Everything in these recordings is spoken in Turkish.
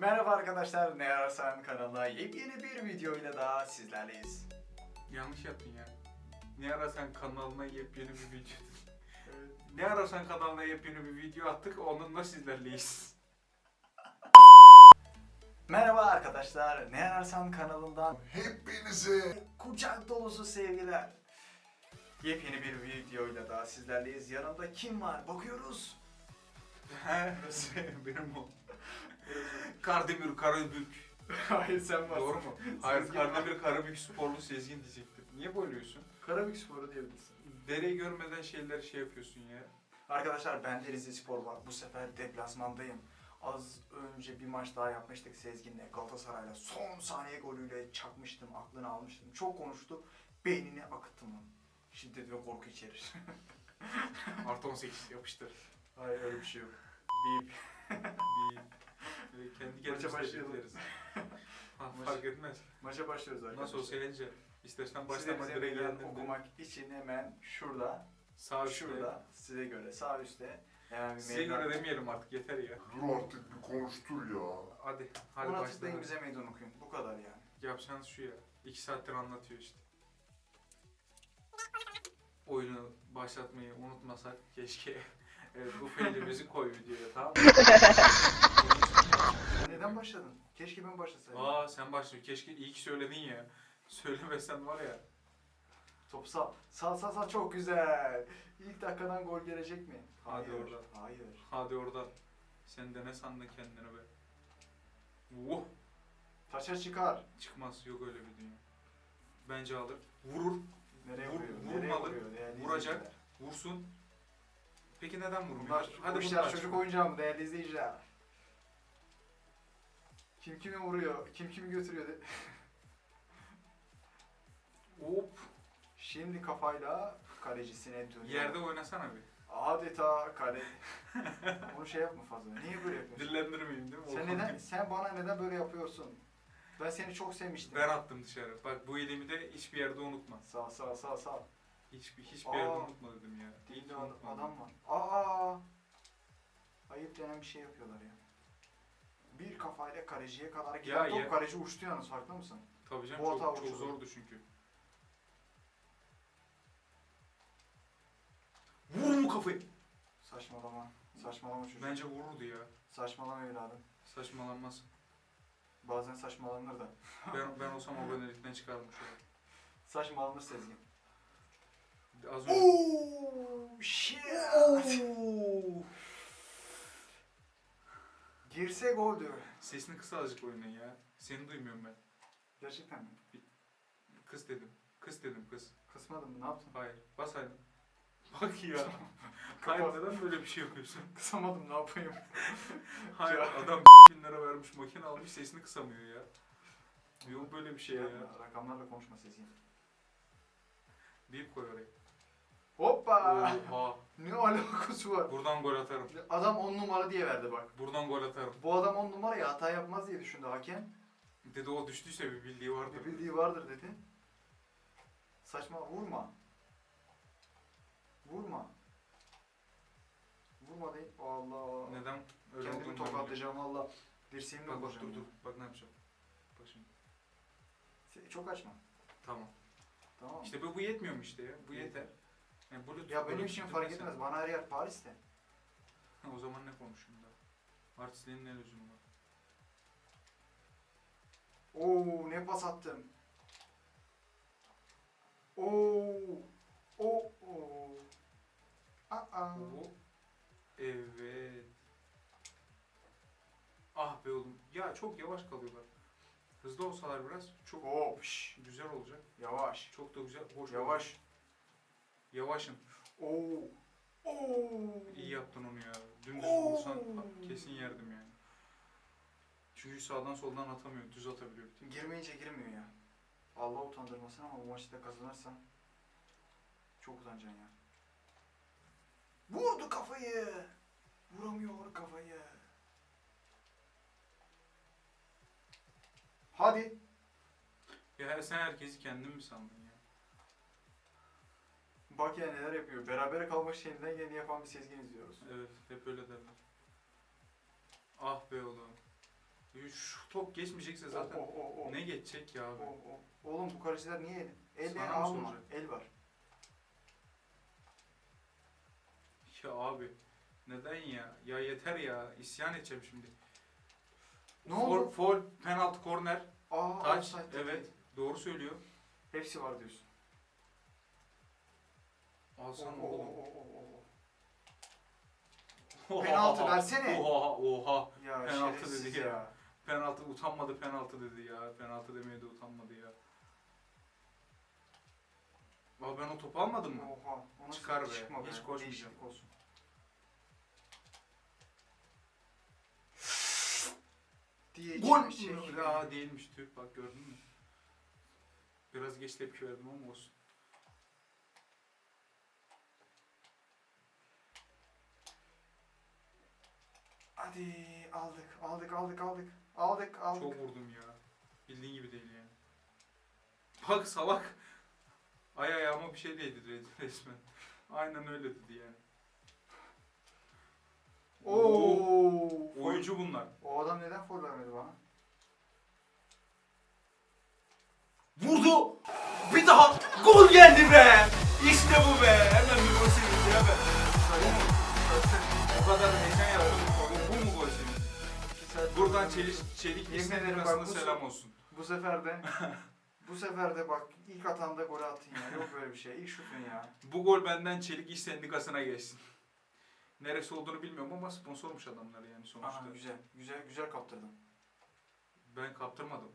Merhaba arkadaşlar, Ne Ararsan kanalına yepyeni bir videoyla daha sizlerleyiz. Yanlış yaptın ya. Ne arasan kanalına yepyeni bir video. ne arasan kanalına yepyeni bir video attık onunla sizlerleyiz. Merhaba arkadaşlar, Ne Ararsan kanalından Hepinize kucak dolusu sevgiler. Yepyeni bir videoyla daha sizlerleyiz. Yanımda kim var? Bakıyoruz. Benim o. Kardemir Karabük. Hayır sen varsın. Doğru mu? Hayır Sezgin. Kardemir Karabük sporlu Sezgin diyecektim. Niye bölüyorsun? Karabük Sporu diyebilirsin. Dereyi görmeden şeyler şey yapıyorsun ya. Arkadaşlar ben Denizli Spor var. Bu sefer deplasmandayım. Az önce bir maç daha yapmıştık Sezgin'le Galatasaray'la. Son saniye golüyle çakmıştım, aklını almıştım. Çok konuştu. Beynini akıttım onu. Şiddet ve korku içerir. Artı 18 yapıştır. Hayır öyle bir şey yok. Bip. Kendi Maça başlayalım. fark etmez. Maça başlıyoruz arkadaşlar. Nasıl olsa eğlence. İstersen Size başlama bize direği meydan yendim. okumak için hemen şurada, Sağ üstte. şurada size göre sağ üstte hemen bir Size meydan. göre demeyelim artık yeter ya. dur artık bir konuştur ya. Hadi, hadi başla. tıklayın bize meydan okuyun. Bu kadar yani. Yapacağınız şu ya. İki saattir anlatıyor işte. Oyunu başlatmayı unutmasak keşke. evet bu failimizi koy videoya tamam mı? Neden başladın? Keşke ben başlasaydım. Aa sen başla. Keşke iyi ki söyledin ya. Söylemesen var ya. Top sağ. Sağ sağ sağ çok güzel. İlk dakikadan gol gelecek mi? Hadi Hayır. oradan. Hayır. Hadi oradan. Sen de ne sandın kendine be. Vuh. Taça çıkar. Çıkmaz. Yok öyle bir dünya. Bence alır. Vurur. Nereye Vur- vuruyor? Nereye vurmalı, vuruyor? Değerli vuracak. izleyiciler. Vursun. Peki neden vurmuyor? Bunlar, Hadi bu işler çocuk oyuncağı mı değerli izleyiciler? Kim kimi vuruyor? Kim kimi götürüyor? de- Hop. Şimdi kafayla kalecisine dönüyor. Yerde oynasana bir. Adeta kale. Onu şey yapma fazla. Niye böyle yapıyorsun? Dillendirmeyeyim değil mi? Sen neden? Sen bana neden böyle yapıyorsun? Ben seni çok sevmiştim. Ben attım dışarı. Bak bu elimi de hiçbir yerde unutma. Sağ sağ sağ sağ. Hiçbir hiçbir Aa. yerde unutma dedim ya. Ki ad- unutmadım. adam var. Aa! Ayıp denen bir şey yapıyorlar ya. Bir kafayla kaleciye kadar giden Ya, top ya. kaleci uçtu yalnız farkında mısın? Tabii canım Bu çok, hata çok uçurdu. zordu çünkü. Vur mu kafayı? Saçmalama. Saçmalama çocuk. Bence vururdu ya. Saçmalama evladım. Saçmalanmaz. Bazen saçmalanır da. Ben, ben olsam abonelikten çıkardım şu an. Saçmalanır Sezgin. Az önce... Ooo! Shit! Girse goldü. Sesini kısa azıcık oynayın ya. Seni duymuyorum ben. Gerçekten mi? Kız dedim. Kız dedim kız. Kısmadın mı? Ne yaptın? Hayır. Bas hadi. Bak ya. Hayır neden böyle bir şey yapıyorsun? Kısamadım ne yapayım? Hayır Ya. adam bin lira vermiş makine almış sesini kısamıyor ya. Yok böyle bir şey ya. Yapma, Rakamlarla konuşma Sezgin. Bip koy oraya. Hoppa! Oha. Ne alakası var? Buradan gol atarım. Adam 10 numara diye verdi bak. Buradan gol atarım. Bu adam 10 numara ya hata yapmaz diye düşündü hakem. Dedi o düştüyse bir bildiği vardır. Bir bildiği vardır dedi. Saçma vurma. Vurma. Vurma değil. Allah. Neden öyle Kendimi tokatlayacağım valla. Dirseğimle Bak vuracağım. dur dur. Bak ne yapacağım. Bak şimdi. Çok açma. Tamam. Tamam? İşte bu, bu yetmiyor mu işte ya? Bu yeter. Yani Bluetooth, ya benim Bluetooth için fark mesela. etmez. Bana her yer Paris'te. O zaman ne konuşayım da? Artistliğin ne lüzumu var? Oo ne pas attım. Oo. Oo. Oo. Aa. Bu evet. Ah be oğlum. Ya çok yavaş kalıyorlar. Hızlı olsalar biraz çok Hop. şş, güzel olacak. Yavaş. Çok da güzel, hoş olacak. Yavaş. Yavaşın. Oo. Oo. İyi yaptın onu ya. Dümdüz vursan kesin yerdim yani. Çünkü sağdan soldan atamıyor, düz atabiliyor. Mi? Girmeyince girmiyor ya. Allah utandırmasın ama bu maçı da kazanırsan çok utanacaksın ya. Vurdu kafayı. Vuramıyor kafayı. Hadi. Ya sen herkesi kendin mi sandın ya? Bak ya neler yapıyor. Berabere kalmak için elinden geleni yapan bir Sezgin izliyoruz. Evet, hep öyle derler. Ah be oğlum. Çünkü şu top geçmeyecekse zaten O, o, o, o. ne geçecek ya abi? O, o. Oğlum bu kaleciler niye? Elle Sana mı alma. El var. Ya abi neden ya? Ya yeter ya. İsyan edeceğim şimdi. Ne Foul- oldu? Foul, penaltı, korner, Aa, taç. Evet. Doğru söylüyor. Hepsi var diyorsun. O, oğlum. Penaltı versene. Oha oha. Ya Penaltı şerefsiz dedi ya. ya. Penaltı utanmadı penaltı dedi ya. Penaltı demeye de utanmadı ya. Abi ben o topu almadım mı? Oha. Ona Çıkar be, Çıkma hiç be. koşmayacağım. Değişiklik olsun. Diye Gol şey. Ya değilmiş tüh bak gördün mü? Biraz geç tepki verdim ama olsun. Hadi aldık aldık aldık aldık. Aldık aldık. Çok vurdum ya. Bildiğin gibi değil yani. Bak salak. Ay ayağıma bir şey değdi re- resmen. Aynen öyle dedi yani. Oo. Oyuncu bunlar. O adam neden foul vermedi bana? Vurdu. Bir daha gol geldi be. İşte bu be. Hemen bir Buradan çelik çelik Yemin ederim bak bu- selam olsun. Bu sefer de bu sefer de bak ilk atanda gol attın ya. Yok böyle bir şey. İlk şutun ya. Bu gol benden Çelik İş Sendikası'na geçsin. Neresi olduğunu bilmiyorum ama sponsormuş adamlar yani sonuçta. Aha güzel. Güzel güzel kaptırdın. Ben kaptırmadım.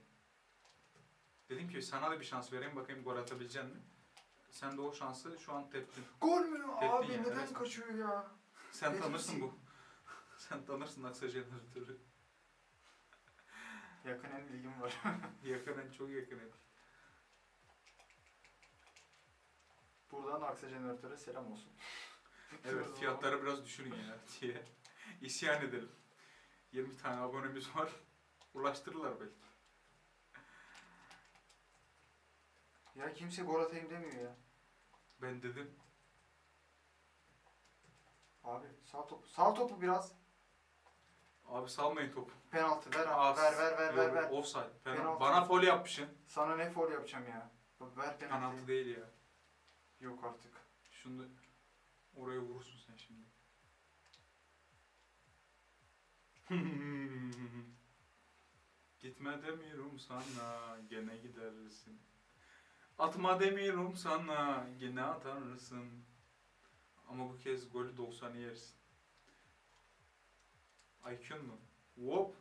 Dedim ki sana da bir şans vereyim bakayım gol atabilecek mi? Sen de o şansı şu an teptin. Gol mü? Tepkin Abi ya, neden resmen. kaçıyor ya? Sen tanırsın bu. Sen tanırsın Aksa jeneratörü. Yakın en bilgim var. Yakının çok yakının. Buradan Aksa Jeneratör'e selam olsun. Evet fiyatları biraz düşürün ya diye. İsyan edelim. 20 tane abonemiz var. Ulaştırırlar belki. Ya kimse gol atayım demiyor ya. Ben dedim. Abi sağ topu. Sağ topu biraz. Abi salmayın topu. Penaltı ver abi. As- Ver ver ver ver Yok, ver. Offside. Penaltı. Penaltı. Bana foul yapmışsın. Sana ne foul yapacağım ya. Ver penaltıyı. Penaltı değil ya. Yok artık. Şunu da oraya vurursun sen şimdi. Gitme demiyorum sana gene gidersin. Atma demiyorum sana gene atarsın. Ama bu kez golü 90'ı yersin. IQ'un mu? Hop.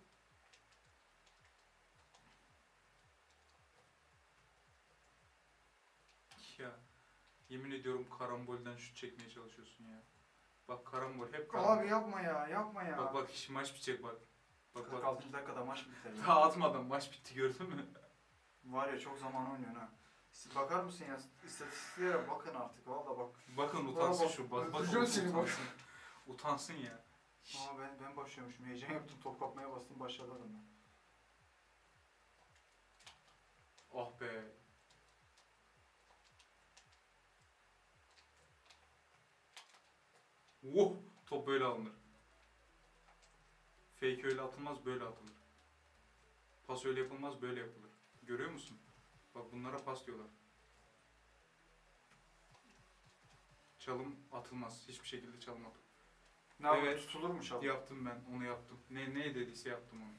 Ya yemin ediyorum karambolden şut çekmeye çalışıyorsun ya. Bak karambol hep karambol. Abi yapma ya. Yapma ya. Bak bak iş maç bitecek bak. Bak bak. 46. dakikada maç biter. ya. Daha atmadım maç bitti gördün mü? Var ya çok zaman oynuyorsun ha. Siz bakar mısın ya? İstatistiklere bakın artık. Valla bak. Bakın utansın bak, şu bak. Bakın öldüreceğim seni bak. utansın. Utansın ya. Aa ben, ben başlıyormuşum. Heyecan yaptım. Top kapmaya bastım. Başladım ben. Ah be. Oh! Top böyle alınır. Fake öyle atılmaz böyle atılır. Pas öyle yapılmaz böyle yapılır. Görüyor musun? Bak bunlara pas diyorlar. Çalım atılmaz. Hiçbir şekilde çalım atılmaz. Ne yapayım? Evet. Tutulur mu şalım? Yaptım ben, onu yaptım. Ne ne dediyse yaptım onu.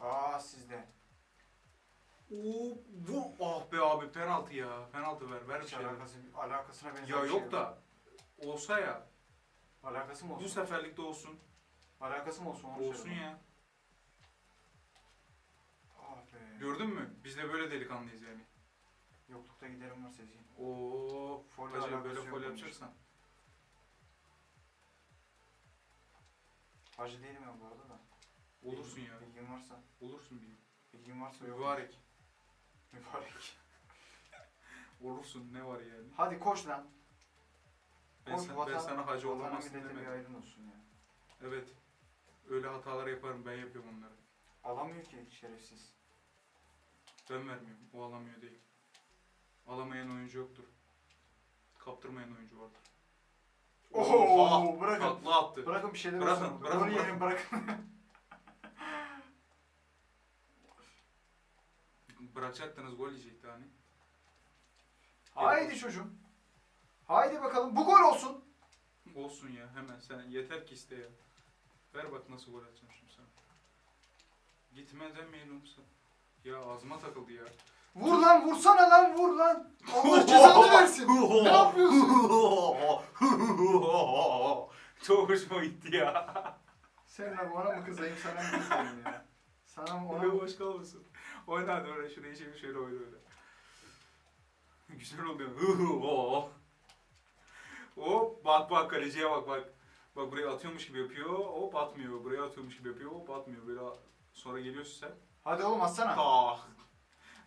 Aa sizde. Oo, bu ah be abi penaltı ya. Penaltı ver, ver bir Hiç şey. alakası, alakasına benzer Ya bir şey yok da olsa ya. Alakası mı olsun? Bu seferlik de olsun. Alakası mı olsun? onu Olsun bana. ya. Gördün mü? Biz de böyle delikanlıyız yani. Yoklukta giderim var Sezgin. Oo, Hacı alakası böyle fol yapacaksan. Hacı değilim ben bu arada da. Olursun ya. Bilgin varsa. Olursun bir. Bilgin varsa yok. Mübarek. Mübarek. Olursun ne var yani. Hadi koş lan. Ben, koş sen- vatan, ben sana hacı olamazsın millete bir demedim. aydın olsun ya. Evet. Öyle hatalar yaparım ben yapıyorum onları. Alamıyor ki şerefsiz. Ben vermiyorum. O alamıyor değil. Alamayan oyuncu yoktur. Kaptırmayan oyuncu vardır. Oo, Oha! bırakın. Takla attı. Bırakın bir şeyler Bırakın, olsun. bırakın, bırakın. yemin bırakın. Bırakacaktınız gol yiyecekti hani. Haydi çocuğum. Haydi bakalım. Bu gol olsun. Olsun ya hemen sen yeter ki iste ya. Ver bak nasıl gol atacağım şimdi sana. Gitme demeyelim sen. Ya ağzıma takıldı ya. Vur lan vursana lan vur lan. Allah cezanı versin. ne yapıyorsun? Çok hoşuma gitti ya. Sen lan bana mı kızayım sana mı kızayım ya? Sana mı ona mı? boş kalmasın. Oyna hadi öyle şuraya çevir şöyle oyna öyle. Güzel oluyor. Hop bak bak kaleciye bak bak. Bak buraya atıyormuş gibi yapıyor. Hop atmıyor. Buraya atıyormuş gibi yapıyor. Hop atmıyor. Böyle sonra geliyorsun sen. Hadi oğlum atsana. Ah.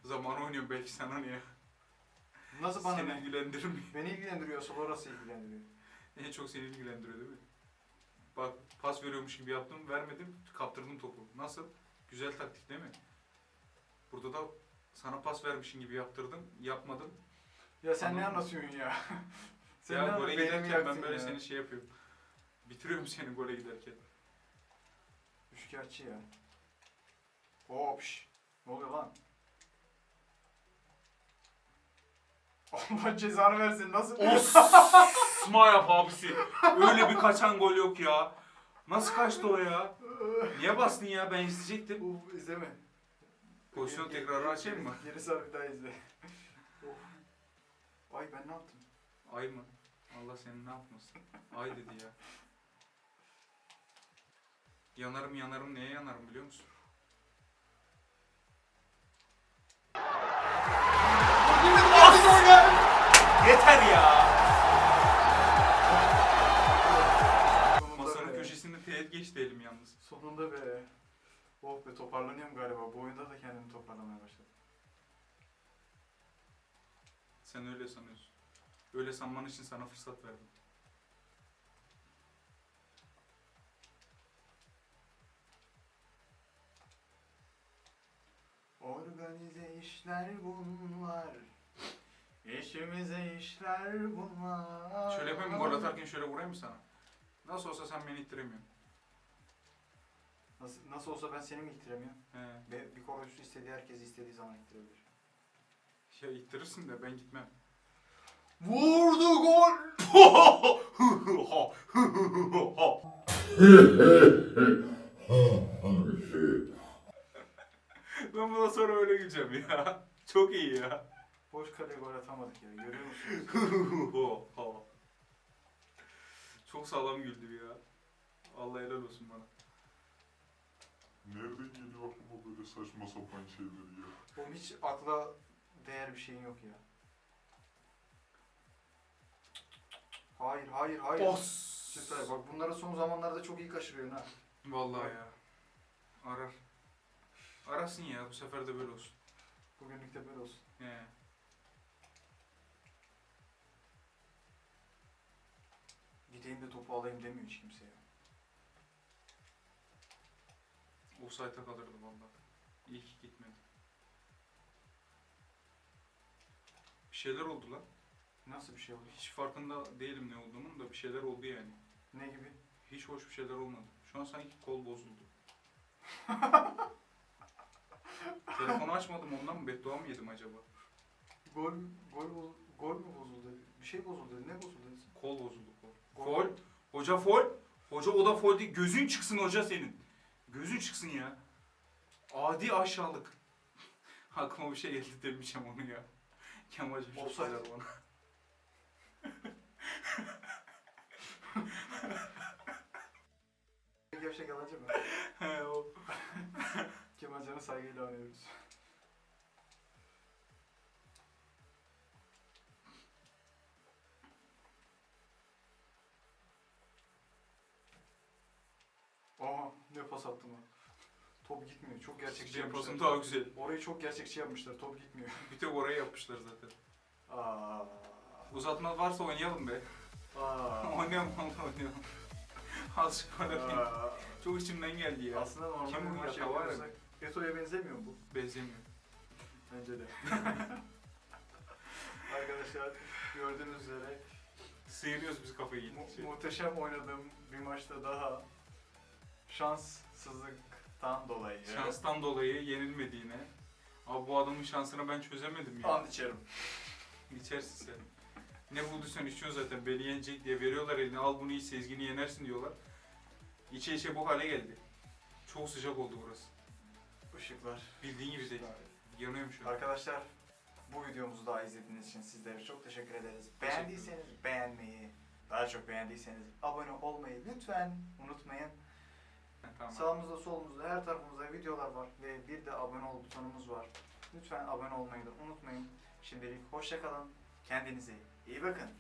Zaman oynuyor belki sen onu ya. Nasıl bana Seni ne? ilgilendirmiyor. Beni ilgilendiriyorsa orası ilgilendiriyor. En çok seni ilgilendiriyor değil mi? Bak pas veriyormuş gibi yaptım, vermedim, kaptırdım topu. Nasıl? Güzel taktik değil mi? Burada da sana pas vermişin gibi yaptırdım, yapmadım. Ya sen ne Anladım. anlatıyorsun ya? sen ya ne gole anlatıyorsun? Beynimi giderken ben böyle ya. seni şey yapıyorum. Bitiriyorum seni gole giderken. Üçkağıtçı ya. Hop şş. Ne oluyor lan? Allah cezanı versin nasıl? Osma yap abisi. Öyle bir kaçan gol yok ya. Nasıl kaçtı o ya? Niye bastın ya? Ben izleyecektim. Uf izleme. Pozisyon geri- açayım mı? Geri sar bir daha izle. of. Ay ben ne yaptım? Ay mı? Allah senin ne yapmasın? Ay dedi ya. Yanarım yanarım neye yanarım biliyor musun? Yeter ya. Masanın köşesinde teğet geçti elim yalnız. Sonunda be. Oh be toparlanıyorum galiba. Bu oyunda da kendimi toparlamaya başladım. Sen öyle sanıyorsun. Öyle sanman için sana fırsat verdim. Organize işler bunlar. İşimize işler bunlar. Şöyle yapayım mı? Gol atarken şöyle vurayım mı sana? Nasıl olsa sen beni ittiremiyorsun. Nasıl, nasıl olsa ben seni mi ittiremiyorum? He. Ve bir üstü istediği herkes istediği zaman ittirebilir. Ya ittirirsin de ben gitmem. Vurdu gol! ben bundan sonra öyle güleceğim ya. Çok iyi ya. Boş kaleye gol atamadık ya. Görüyor musunuz? Çok sağlam güldü ya. Allah helal olsun bana. Nereden geliyor aklıma böyle saçma sapan şeyler ya? Oğlum hiç akla değer bir şeyin yok ya. Hayır, hayır, hayır. Os. Süper. Bak bunları son zamanlarda çok iyi kaçırıyorsun ha. Vallahi ya. Arar. Arasın ya bu sefer de böyle olsun. Bugünlük de böyle olsun. He. Gideyim de topu alayım demiyor hiç kimse ya. Offside'a kalırdı vallahi. İyi ki gitmedi. Bir şeyler oldu lan. Nasıl bir şey oldu? Hiç farkında değilim ne olduğunun da bir şeyler oldu yani. Ne gibi? Hiç hoş bir şeyler olmadı. Şu an sanki kol bozuldu. Telefonu açmadım ondan mı beddua mı yedim acaba? Gol, gol, gol mü bozuldu? Bir şey bozuldu. Ne bozuldu? Kol bozuldu. Fol. Hoca fol. Hoca o da fol değil. Gözün çıksın hoca senin. Gözün çıksın ya. Adi aşağılık. Aklıma bir şey geldi demeyeceğim onu ya. Kemal'cim çok Offside. güzel bana. Gevşek alacı mı? He, o. Kemal Can'ı saygıyla anıyoruz. Pas attım ha. Top gitmiyor. Çok gerçekçi Benim pasım yapmışlar. daha güzel. Orayı çok gerçekçi yapmışlar. Top gitmiyor. Bir tek orayı yapmışlar zaten. Aa. Uzatma varsa oynayalım be. Aa. oynayalım vallahi oynayalım. Azıcık böyle Aa. Çok içimden geldi ya. Aslında normal Kim bir bu maç ya? Var ya. Eto'ya benzemiyor mu bu? Benzemiyor. Bence de. arkadaşlar gördüğünüz üzere Sıyırıyoruz biz kafayı mu- gittikçe. muhteşem oynadığım bir maçta daha şanssızlıktan dolayı Şanstan dolayı yenilmediğine. Abi bu adamın şansını ben çözemedim ya. and içerim. İçersin sen. Ne bulduysan içiyorsun zaten. Beni yenecek diye veriyorlar eline. Al bunu iç Sezgin'i yenersin diyorlar. İçe içe bu hale geldi. Çok sıcak oldu burası. Işıklar. Bildiğin gibi değil. Yanıyorum şu an. Arkadaşlar bu videomuzu daha izlediğiniz için sizlere çok teşekkür ederiz. Beğendiyseniz beğenmeyi, daha çok beğendiyseniz abone olmayı lütfen unutmayın. Tamam. Sağımızda solumuzda her tarafımızda videolar var ve bir de abone ol butonumuz var. Lütfen abone olmayı da unutmayın. Şimdilik hoşça kalın. Kendinize iyi bakın.